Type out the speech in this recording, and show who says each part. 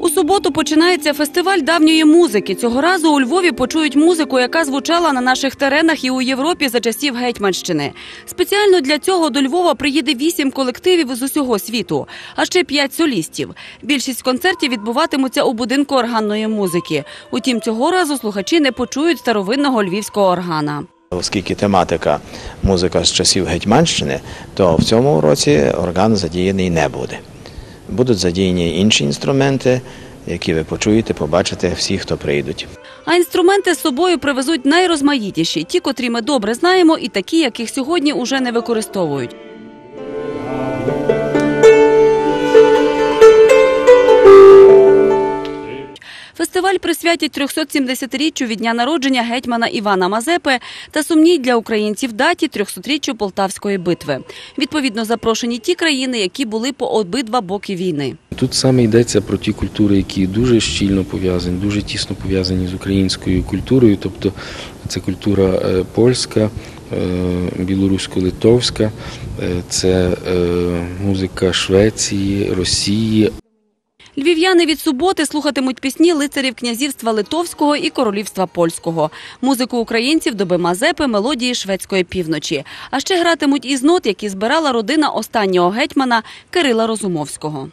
Speaker 1: У суботу починається фестиваль давньої музики. Цього разу у Львові почують музику, яка звучала на наших теренах і у Європі за часів Гетьманщини. Спеціально для цього до Львова приїде вісім колективів з усього світу, а ще п'ять солістів. Більшість концертів відбуватимуться у будинку органної музики. Утім, цього разу слухачі не почують старовинного львівського органа.
Speaker 2: Оскільки тематика музика з часів Гетьманщини, то в цьому році орган задіяний не буде. Будуть задіяні інші інструменти, які ви почуєте, побачите всі, хто прийдуть.
Speaker 1: А інструменти з собою привезуть найрозмаїтіші, ті, котрі ми добре знаємо, і такі, яких сьогодні уже не використовують. Фестиваль присвятять 370-річчю від дня народження гетьмана Івана Мазепи та сумній для українців даті 300-річчю Полтавської битви. Відповідно, запрошені ті країни, які були по обидва боки війни.
Speaker 3: Тут саме йдеться про ті культури, які дуже щільно пов'язані, дуже тісно пов'язані з українською культурою, тобто це культура е, польська, е, білорусько-литовська, е, це музика Швеції, Росії,
Speaker 1: Львів'яни від суботи слухатимуть пісні лицарів князівства Литовського і королівства польського, музику українців доби Мазепи, мелодії шведської півночі. А ще гратимуть із нот, які збирала родина останнього гетьмана Кирила Розумовського.